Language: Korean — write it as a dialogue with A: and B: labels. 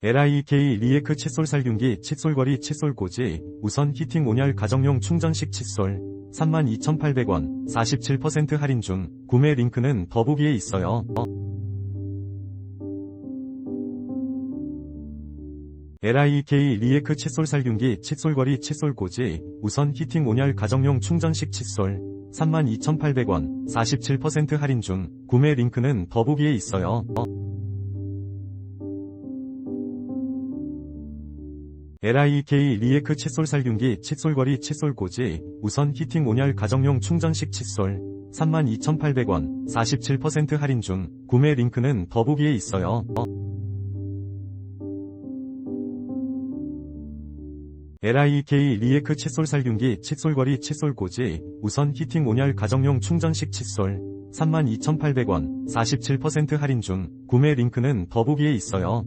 A: LIK 리에크 칫솔 살균기 칫솔거리 칫솔꽂이 우선 히팅 온열 가정용 충전식 칫솔 32,800원 47% 할인 중 구매 링크는 더보기에 있어요. LIK 리에크 칫솔 살균기 칫솔거리 칫솔꽂이 우선 히팅 온열 가정용 충전식 칫솔 32,800원 47% 할인 중 구매 링크는 더보기에 있어요. LIK 리에크 칫솔 살균기 칫솔거리 칫솔꽂이 우선 히팅 온열 가정용 충전식 칫솔 32,800원 47% 할인 중 구매 링크는 더보기에 있어요. LIK 리에크 칫솔 살균기 칫솔거리 칫솔꽂이 우선 히팅 온열 가정용 충전식 칫솔 32,800원 47% 할인 중 구매 링크는 더보기에 있어요.